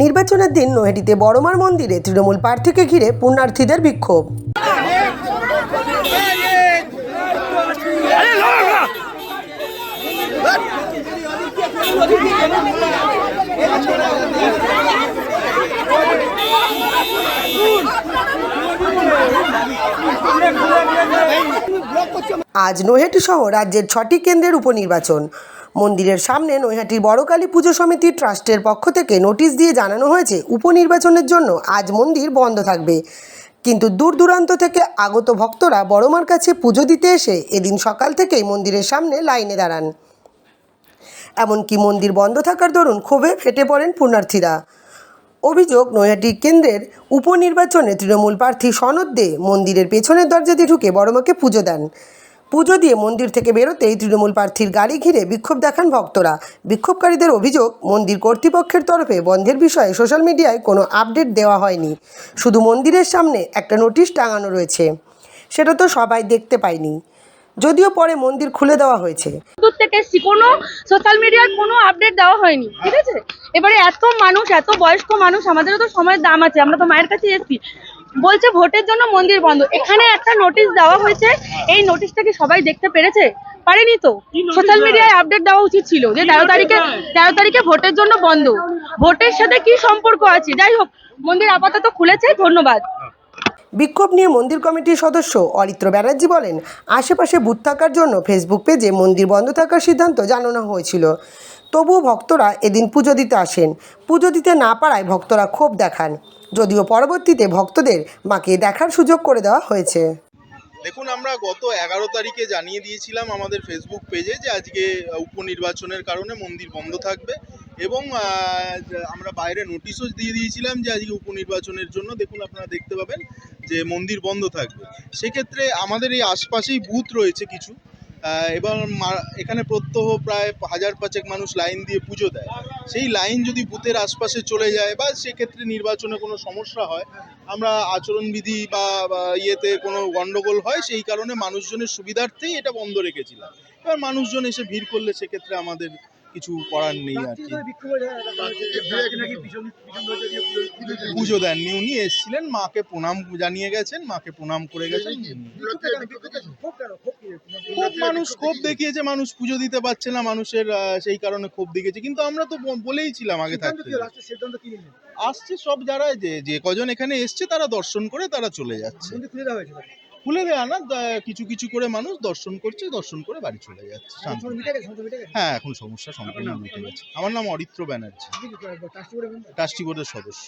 নির্বাচনের দিন নৈহাটিতে বড়মার মন্দিরে তৃণমূল প্রার্থীকে ঘিরে পুণ্যার্থীদের বিক্ষোভ। আজ নৈহাটি সহ রাজ্যের ছটি কেন্দ্রের উপনির্বাচন। মন্দিরের সামনে নৈহাটির বড়কালী পুজো সমিতির ট্রাস্টের পক্ষ থেকে নোটিশ দিয়ে জানানো হয়েছে, উপনির্বাচনের জন্য আজ মন্দির বন্ধ থাকবে। কিন্তু দূর দূরান্ত থেকে আগত ভক্তরা বড়মার কাছে পুজো দিতে এসে এদিন সকাল থেকেই মন্দিরের সামনে লাইনে দাঁড়ান। এমনকি মন্দির বন্ধ থাকার দরুন ক্ষোভে ফেটে পড়েন পুণ্যার্থীরা। অভিযোগ, নৈহাটি কেন্দ্রের উপনির্বাচনে তৃণমূল প্রার্থী সনদ দে মন্দিরের পেছনের দরজা দিয়ে ঢুকে বড়মাকে পুজো দেন। পুজো দিয়ে মন্দির থেকে বেরোতেই তৃণমূল প্রার্থীর গাড়ি ঘিরে বিক্ষোভ দেখান ভক্তরা। বিক্ষোভকারীদের অভিযোগ, মন্দির কর্তৃপক্ষের তরফে বন্ধের বিষয়ে সোশ্যাল মিডিয়ায় কোনো আপডেট দেওয়া হয়নি। শুধু মন্দিরের সামনে একটা নোটিশ টাঙানো রয়েছে। সেটা তো সবাই দেখতে পায়নি। যদিও পরে মন্দির খুলে দেওয়া হয়েছে। দূর থেকে কোনো সোশ্যাল মিডিয়ার কোনো আপডেট দেওয়া হয়নি, ঠিক আছে? এবারে এত মানুষ, এত বয়স্ক মানুষ, আমাদেরও তো সময়ের দাম আছে, আমরা তো মায়ের কাছে এসেছি। বলছে ভোটের জন্য মন্দির বন্ধ। এখানে একটা নোটিশ দেওয়া হয়েছে। এই নোটিশটা কি সবাই দেখতে পেরেছে? পারেনি তো। সোশ্যাল মিডিয়ায় আপডেট দেওয়া? উচিত ছিল যে তেরো তারিখে তেরো তারিখে ভোটের জন্য বন্ধ। ভোটের সাথে কি সম্পর্ক আছে? যাই হোক মন্দির আপাতত খুলেছে। ধন্যবাদ। বিক্ষোভ নিয়ে মন্দির কমিটির সদস্য অরিত্র ব্যানার্জি বলেন আশেপাশে বুথ থাকার জন্য ফেসবুক পেজে মন্দির বন্ধ থাকার সিদ্ধান্ত জানানো হয়েছিল। তবুও ভক্তরা এদিন পুজো দিতে আসেন। পুজো দিতে না পারায় ভক্তরা ক্ষোভ দেখান। যদিও পরবর্তীতে ভক্তদের মাকে দেখার সুযোগ করে দেওয়া হয়েছে। দেখুন, আমরা গত এগারো তারিখে জানিয়ে দিয়েছিলাম আমাদের ফেসবুক পেজে যে আজকে উপনির্বাচনের কারণে মন্দির বন্ধ থাকবে এবং আমরা বাইরে নোটিশও দিয়ে দিয়েছিলাম যে আজকে উপনির্বাচনের জন্য। দেখুন, আপনারা দেখতে পাবেন যে মন্দির বন্ধ থাকবে। সেক্ষেত্রে আমাদের এই আশপাশেই বুথ রয়েছে কিছু। এবং এখানে প্রত্যহ প্রায় হাজার পাঁচেক মানুষ লাইন দিয়ে পুজো দেয়। সেই লাইন যদি বুথের আশপাশে চলে যায় বা সেক্ষেত্রে নির্বাচনে কোনো সমস্যা হয়, আমরা আচরণবিধি বা ইয়েতে কোনো গণ্ডগোল হয়, সেই কারণে মানুষজনের সুবিধার্থেই এটা বন্ধ রেখেছিলাম। এবার মানুষজন এসে ভিড় করলে সেক্ষেত্রে আমাদের কিছু করার নেই আর কি। পুজো দেননি। উনি এসেছিলেন মাকে প্রণাম জানিয়ে গেছেন মাকে প্রণাম করে গেছেন। খুব মানুষ ক্ষোভ দেখিয়েছে মানুষ পুজো দিতে পারছে না মানুষের সেই কারণে ক্ষোভ দেখিয়েছে। কিন্তু আমরা তো বলেই ছিলাম আগে থাকতে। আসছে সব যারা যে যে কজন এখানে এসছে তারা দর্শন করে তারা চলে যাচ্ছে। খুলে দেয়া না কিছু কিছু করে মানুষ দর্শন করছে দর্শন করে বাড়ি চলে যাচ্ছে হ্যাঁ এখন সমস্যা সম্পূর্ণ মিটে গেছে। আমার নাম অরিত্র ব্যানার্জি। ট্রাস্টি বোর্ডের সদস্য।